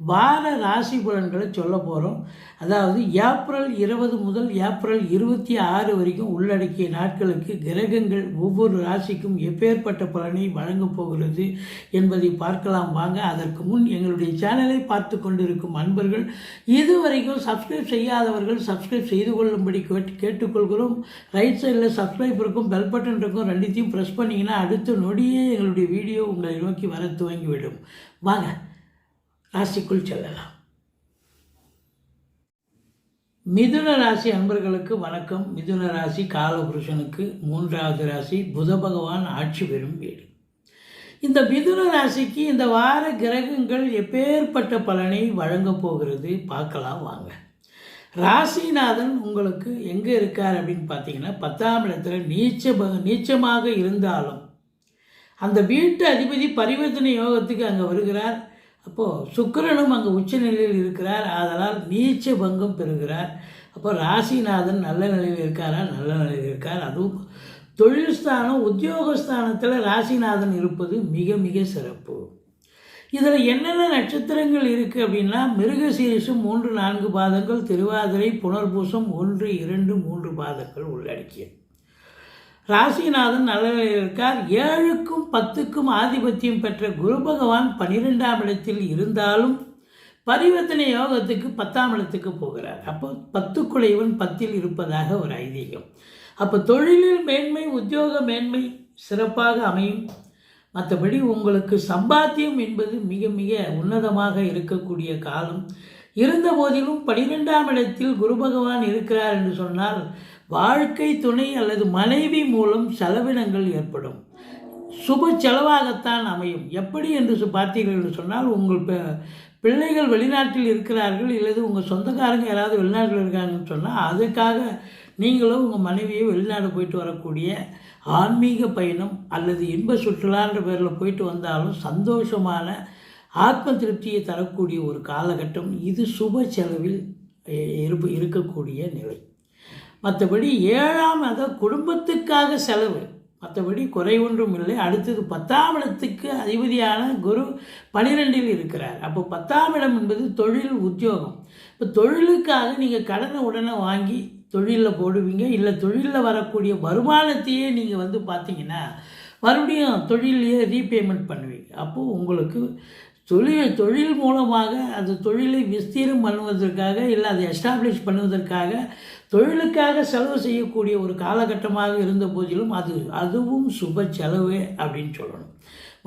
வார ராசி பலன்களை சொல்ல போகிறோம் அதாவது ஏப்ரல் இருபது முதல் ஏப்ரல் இருபத்தி ஆறு வரைக்கும் உள்ளடக்கிய நாட்களுக்கு கிரகங்கள் ஒவ்வொரு ராசிக்கும் எப்பேற்பட்ட பலனை வழங்கப் போகிறது என்பதை பார்க்கலாம் வாங்க. அதற்கு முன் எங்களுடைய சேனலை பார்த்து கொண்டிருக்கும் அன்பர்கள் இதுவரைக்கும் சப்ஸ்கிரைப் செய்யாதவர்கள் சப்ஸ்கிரைப் செய்து கொள்ளும்படி கேட்டு கேட்டுக்கொள்கிறோம். ரைட் சைடில் சப்ஸ்கிரைப் இருக்கும் பெல் பட்டன் இருக்கும் ரெண்டுத்தையும் ப்ரெஸ் பண்ணிங்கன்னா அடுத்த நொடியே எங்களுடைய வீடியோ உங்களை நோக்கி வர துவங்கிவிடும். வாங்க. ராசிக்குள் செல்லலாம். மிதுன ராசி அன்பர்களுக்கு வணக்கம். மிதுன ராசி காலபுருஷனுக்கு மூன்றாவது ராசி புத பகவான் ஆட்சி பெறும் வீடு. இந்த மிதுன ராசிக்கு இந்த வார கிரகங்கள் எப்பேற்பட்ட பலனை வழங்கப் போகிறது பார்க்கலாம் வாங்க. ராசிநாதன் உங்களுக்கு எங்கே இருக்கார் அப்படின்னு பார்த்தீங்கன்னா பத்தாம் இடத்துல நீச்ச நீச்சமாக இருந்தாலும் அந்த வீட்டு அதிபதி பரிவர்த்தனை யோகத்துக்கு அங்கே வருகிறார். அப்போது சுக்கரனும் அங்கே உச்சநிலையில் இருக்கிறார். அதனால் நீச்ச பங்கம் பெறுகிறார். அப்போ ராசிநாதன் நல்ல நிலையில் இருக்காரா? நல்ல நிலையில் இருக்கார். அதுவும் தொழில்ஸ்தானம் உத்தியோகஸ்தானத்தில் ராசிநாதன் இருப்பது மிக மிக சிறப்பு. இதில் என்னென்ன நட்சத்திரங்கள் இருக்குது அப்படின்னா மிருகசீரிஷம் மூன்று நான்கு பாதங்கள் திருவாதிரை புனர்பூசம் ஒன்று இரண்டு மூன்று பாதங்கள் உள்ளடக்கியது. ராசிநாதன் நல்ல நிலையில் இருக்கார் ஏழுக்கும் பத்துக்கும் ஆதிபத்தியம் பெற்ற குரு பகவான் பன்னிரெண்டாம் இடத்தில் இருந்தாலும் பரிவர்த்தனை யோகத்துக்கு பத்தாம் இடத்துக்கு போகிறார். அப்போ பத்துக்குலைவன் பத்தில் இருப்பதாக ஒரு ஐதீகம். அப்போ தொழிலில் மேன்மை உத்தியோக மேன்மை சிறப்பாக அமையும். மற்றபடி உங்களுக்கு சம்பாத்தியம் என்பது மிக மிக உன்னதமாக இருக்கக்கூடிய காலம். இருந்த போதிலும் பனிரெண்டாம் இடத்தில் குரு பகவான் இருக்கிறார் என்று சொன்னால் வாழ்க்கை துணை அல்லது மனைவி மூலம் செலவினங்கள் ஏற்படும். சுப செலவாகத்தான் அமையும். எப்படி என்று பார்த்தீர்கள் என்று சொன்னால் உங்கள் பிள்ளைகள் வெளிநாட்டில் இருக்கிறார்கள் இல்லது உங்கள் சொந்தக்காரங்க யாராவது வெளிநாட்டில் இருக்காங்கன்னு சொன்னால் அதுக்காக நீங்களும் உங்கள் மனைவியை வெளிநாடு போயிட்டு வரக்கூடிய ஆன்மீக பயணம் அல்லது இன்ப சுற்றுலான்ற பேரில் போயிட்டு வந்தாலும் சந்தோஷமான ஆத்ம திருப்தியை தரக்கூடிய ஒரு காலகட்டம். இது சுப செலவில் இருப்பு இருக்கக்கூடிய நிலை. மற்றபடி ஏழாம் அத குடும்பத்துக்காக செலவு. மற்றபடி குறை ஒன்றும் இல்லை. அடுத்தது பத்தாம் இடத்துக்கு அதிபதியான குரு பனிரெண்டில் இருக்கிறார். அப்போ பத்தாம் இடம் என்பது தொழில் உத்தியோகம். இப்போ தொழிலுக்காக நீங்கள் கடனை உடனே வாங்கி தொழிலில் போடுவீங்க. இல்லை தொழிலில் வரக்கூடிய வருமானத்தையே நீங்கள் வந்து பார்த்தீங்கன்னா மறுபடியும் தொழிலையே ரீபேமெண்ட் பண்ணுவீங்க. அப்போது உங்களுக்கு தொழில் தொழில் மூலமாக அந்த தொழிலை விஸ்தீரம் பண்ணுவதற்காக இல்லை அதை எஸ்டாப்ளிஷ் பண்ணுவதற்காக தொழிலுக்காக செலவு செய்யக்கூடிய ஒரு காலகட்டமாக இருந்த போதிலும் அது அதுவும் சுப செலவு அப்படின்னு சொல்லணும்.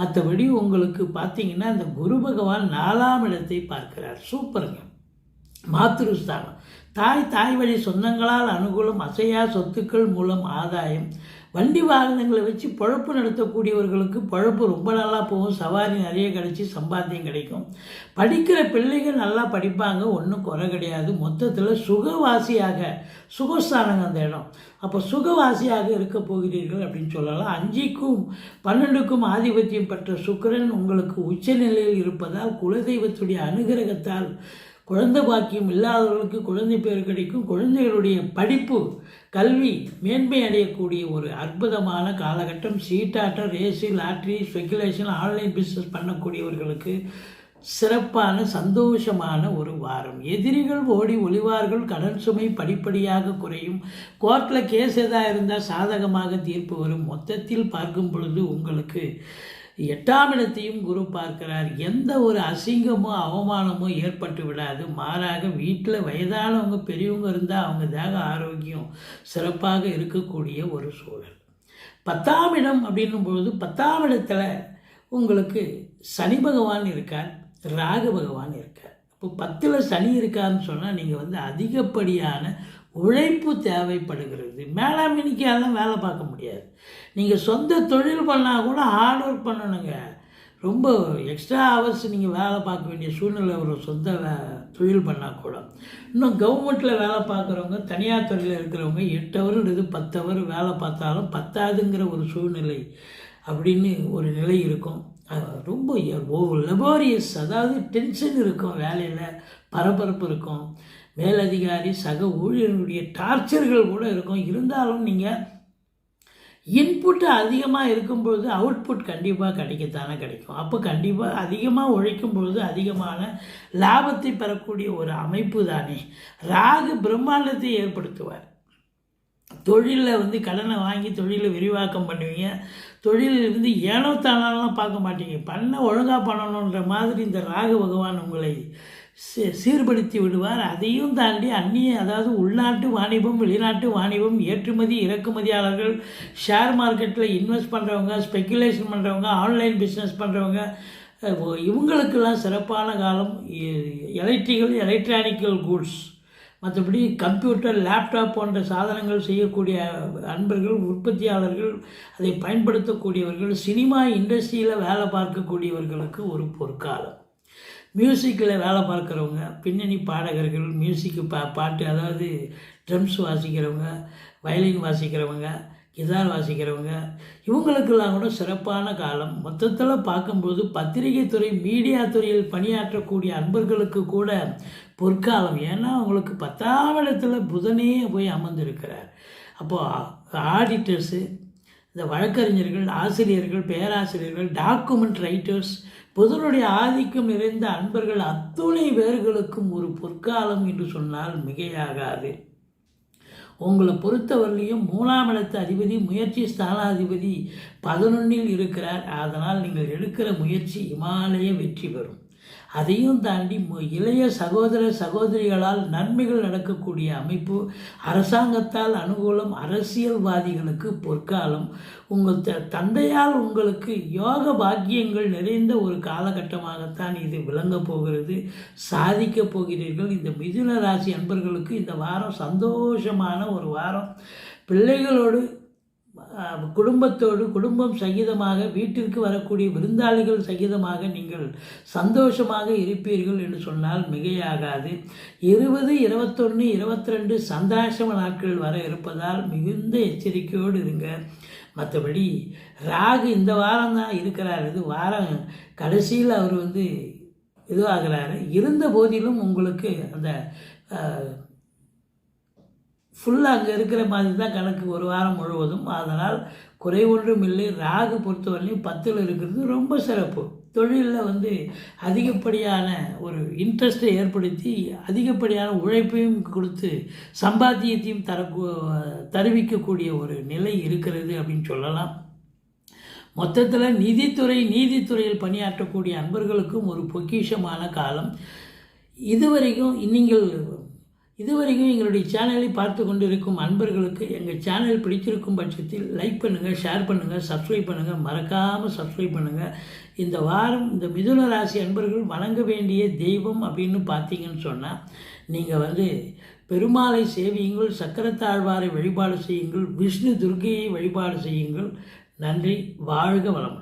மற்றபடி உங்களுக்கு பார்த்தீங்கன்னா இந்த குரு பகவான் நாலாம் இடத்தை பார்க்கிறார். சூப்பருங்க. மாத்திருஸ்தானம் தாய் தாய் வழி சொந்தங்களால் அனுகூலம் அசையா சொத்துக்கள் மூலம் ஆதாயம். வண்டி வாகனங்களை வச்சு பழப்பு நடத்தக்கூடியவர்களுக்கு பழப்பு ரொம்ப நல்லா போகும். சவாரி நிறைய கிடச்சி சம்பாத்தியம் கிடைக்கும். படிக்கிற பிள்ளைகள் நல்லா படிப்பாங்க ஒன்றும் குறை கிடையாது. மொத்தத்தில் சுகவாசியாக சுகஸ்தானங்க அந்த இடம். அப்போ சுகவாசியாக இருக்க போகிறீர்கள் அப்படின்னு சொல்லலாம். அஞ்சுக்கும் பன்னெண்டுக்கும் ஆதிபத்தியம் பெற்ற சுக்கிரன் உங்களுக்கு உச்சநிலையில் இருப்பதால் குலதெய்வத்துடைய அனுகிரகத்தால் குழந்தை பாக்கியம் இல்லாதவர்களுக்கு குழந்தை பேர் கிடைக்கும். குழந்தைகளுடைய படிப்பு கல்வி மேன்மை அடையக்கூடிய ஒரு அற்புதமான காலகட்டம். சீட்டாட்டம் race lottery speculation online business பண்ணக்கூடியவர்களுக்கு சிறப்பான சந்தோஷமான ஒரு வாரம். எதிரிகள் ஓடி ஒளிவார்கள் கடன் சுமை படிப்படியாக குறையும். கோர்ட்டில் கேஸ் எதாக இருந்தால் சாதகமாக தீர்ப்பு வரும். மொத்தத்தில் பார்க்கும் பொழுது உங்களுக்கு எட்டாம் இடத்தையும் குரு பார்க்கிறார். எந்த ஒரு அசிங்கமோ அவமானமோ ஏற்பட்டு விடாது. மாறாக வீட்டில் வயதானவங்க பெரியவங்க இருந்தால் அவங்க தேக ஆரோக்கியம் சிறப்பாக இருக்கக்கூடிய ஒரு சூழல். பத்தாம் இடம் அப்படின்னும் பொழுது பத்தாம் இடத்துல உங்களுக்கு சனி பகவான் இருக்கார் ராகு பகவான் இருக்கார். இப்போ பத்தில் சனி இருக்காருன்னு சொன்னால் நீங்கள் வந்து அதிகப்படியான உழைப்பு தேவைப்படுகிறது. மேலாண்மைக்காலாம் வேலை பார்க்க முடியாது. நீங்கள் சொந்த தொழில் பண்ணால் கூட ஹார்ட் ஒர்க் பண்ணணுங்க. ரொம்ப எக்ஸ்ட்ரா ஹவர்ஸ் நீங்கள் வேலை பார்க்க வேண்டிய சூழ்நிலை ஒரு சொந்த வே தொழில் பண்ணால் கூட. இன்னும் கவர்மெண்ட்டில் வேலை பார்க்குறவங்க தனியார் துறையில் இருக்கிறவங்க எட்டு ஹவருன்றது பத்து ஹவர் வேலை பார்த்தாலும் பத்தாதுங்கிற ஒரு சூழ்நிலை அப்படின்னு ஒரு நிலை இருக்கும். ரொம்ப லெபோரியஸ் அதாவது டென்ஷன் இருக்கும் வேலையில் பரபரப்பு இருக்கும். மேலதிகாரி சக ஊழியர்களுடைய டார்ச்சர்கள் கூட இருக்கும். இருந்தாலும் நீங்கள் இன்புட்டு அதிகமாக இருக்கும்பொழுது அவுட்புட் கண்டிப்பாக கிடைக்கத்தானே கிடைக்கும். அப்போ கண்டிப்பாக அதிகமாக உழைக்கும் பொழுது அதிகமான லாபத்தை பெறக்கூடிய ஒரு அமைப்பு தானே. ராகு பிரம்மாண்டத்தை ஏற்படுத்துவார். தொழிலில் வந்து கடனை வாங்கி தொழிலை விரிவாக்கம் பண்ணுவீங்க. தொழிலில் இருந்து ஏனோ தானாலாம் பார்க்க மாட்டீங்க. பண்ண ஒழுங்காக பண்ணணுன்ற மாதிரி இந்த ராகு பகவான் உங்களை சீர்படுத்தி விடுவார். அதையும் தாண்டி அந்நிய அதாவது உள்நாட்டு வாணிபம் வெளிநாட்டு வாணிபம் ஏற்றுமதி இறக்குமதியாளர்கள் ஷேர் மார்க்கெட்டில் இன்வெஸ்ட் பண்ணுறவங்க ஸ்பெக்குலேஷன் பண்ணுறவங்க ஆன்லைன் பிஸ்னஸ் பண்ணுறவங்க இவங்களுக்கெல்லாம் சிறப்பான காலம் எலக்ட்ரிக்கல் எலக்ட்ரானிக்கல் கூட்ஸ் மற்றபடி கம்ப்யூட்டர் லேப்டாப் போன்ற சாதனங்கள் செய்யக்கூடிய அன்பர்கள் உற்பத்தியாளர்கள் அதை பயன்படுத்தக்கூடியவர்கள் சினிமா இண்டஸ்ட்ரியில் வேலை பார்க்கக்கூடியவர்களுக்கு ஒரு பொற்காலம். மியூசிக்கில் வேலை பார்க்குறவங்க பின்னணி பாடகர்கள் மியூசிக்கு பா பாட்டு அதாவது ட்ரம்ஸ் வாசிக்கிறவங்க வயலின் வாசிக்கிறவங்க கிதார் வாசிக்கிறவங்க இவங்களுக்கெல்லாம் கூட சிறப்பான காலம். மொத்தத்தில் பார்க்கும்போது பத்திரிகை துறை மீடியா துறையில் பணியாற்றக்கூடிய அன்பர்களுக்கு கூட பொற்காலம். ஏன்னா அவங்களுக்கு பத்தாம் இடத்துல புதனே போய் அமர்ந்திருக்கிறார். அப்போது ஆடிட்டர்ஸு இந்த வழக்கறிஞர்கள் ஆசிரியர்கள் பேராசிரியர்கள் டாக்குமெண்ட் ரைட்டர்ஸ் புதனுடைய ஆதிக்கம் நிறைந்த அன்பர்கள் அத்துணை பேர்களுக்கும் ஒரு பொற்காலம் என்று சொன்னால் மிகையாகாது. உங்களை பொறுத்தவரையிலையும் மூணாம் இடத்து அதிபதி முயற்சி ஸ்தானாதிபதி பதினொன்னில் இருக்கிறார். அதனால் நீங்கள் எடுக்கிற முயற்சி இமாலய வெற்றி பெறும். அதையும் தாண்டி இளைய சகோதர சகோதரிகளால் நன்மைகள் நடக்கக்கூடிய அமைப்பு அரசாங்கத்தால் அனுகூலம் அரசியல்வாதிகளுக்கு பொற்காலம் உங்கள் த தந்தையால் உங்களுக்கு யோக பாக்கியங்கள் நிறைந்த ஒரு காலகட்டமாகத்தான் இது விளங்கப் போகிறது சாதிக்கப் போகிறீர்கள். இந்த மிதுன ராசி அன்பர்களுக்கு இந்த வாரம் சந்தோஷமான ஒரு வாரம். பிள்ளைகளோடு குடும்பத்தோடு குடும்பம் சகிதமாக வீட்டிற்கு வரக்கூடிய விருந்தாளிகள் சகிதமாக நீங்கள் சந்தோஷமாக இருப்பீர்கள் என்று சொன்னால் மிகையாகாது. இருபது இருபத்தொன்று இருபத்தி ரெண்டு சந்தாசம நாட்கள் வர இருப்பதால் மிகுந்த எச்சரிக்கையோடு இருங்க. மற்றபடி ராகு இந்த வாரம் தான் இருக்கிறார். இது வாரம் கடைசியில் அவர் வந்து இதுவாகிறாரு. இருந்த போதிலும் உங்களுக்கு அந்த ஃபுல்லாக அங்கே இருக்கிற மாதிரி தான் கணக்கு ஒரு வாரம் முழுவதும். அதனால் குறை ஒன்றும் இல்லை. ராகு பொறுத்தவரையிலையும் பத்தில் இருக்கிறது ரொம்ப சிறப்பு. தொழிலில் வந்து அதிகப்படியான ஒரு இன்ட்ரெஸ்ட்டை ஏற்படுத்தி அதிகப்படியான உழைப்பையும் கொடுத்து சம்பாத்தியத்தையும் தர தருவிக்கக்கூடிய ஒரு நிலை இருக்கிறது அப்படின்னு சொல்லலாம். மொத்தத்தில் நிதித்துறை நீதித்துறையில் பணியாற்றக்கூடிய அன்பர்களுக்கும் ஒரு பொக்கிஷமான காலம். இதுவரைக்கும் நீங்கள் இதுவரைக்கும் எங்களுடைய சேனலை பார்த்து கொண்டிருக்கும் அன்பர்களுக்கு எங்கள் சேனல் பிடித்திருக்கும் பட்சத்தில் லைக் பண்ணுங்கள் ஷேர் பண்ணுங்கள் சப்ஸ்கிரைப் பண்ணுங்கள் மறக்காமல் சப்ஸ்கிரைப் பண்ணுங்கள் இந்த வாரம் இந்த மிதுன ராசி அன்பர்கள் வணங்க வேண்டிய தெய்வம் அப்படின்னு பார்த்தீங்கன்னு சொன்னால் நீங்கள் வந்து பெருமாளை சேவியுங்கள் சக்கரத்தாழ்வாரை வழிபாடு செய்யுங்கள் விஷ்ணு துர்கையை வழிபாடு செய்யுங்கள். நன்றி வாழ்க வளம்